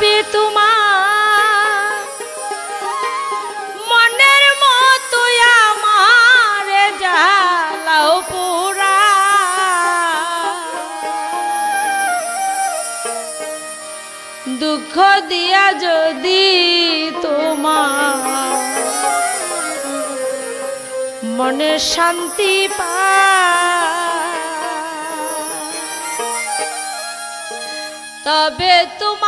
হবে তোমার। মনের মতো আমার জ্বালাও পোড়া। দুঃখ দিয়া যদি তোমার মনে শান্তি পা তবে তোমার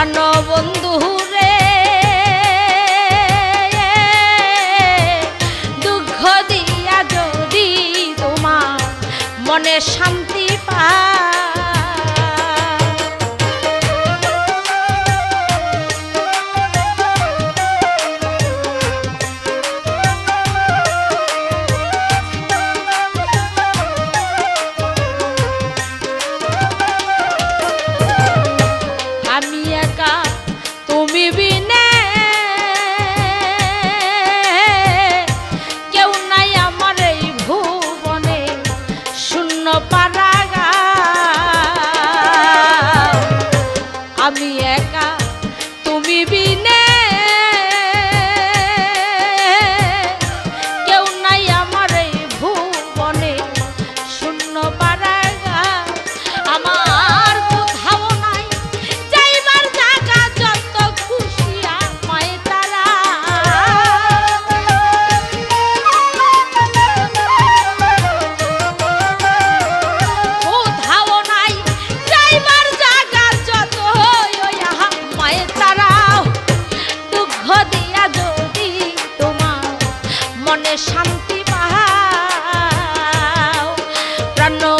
প্রাণবন্ধু রে। দুঃখ দিয়া যদি তোমার মনে শান্তি পায় Be nice. no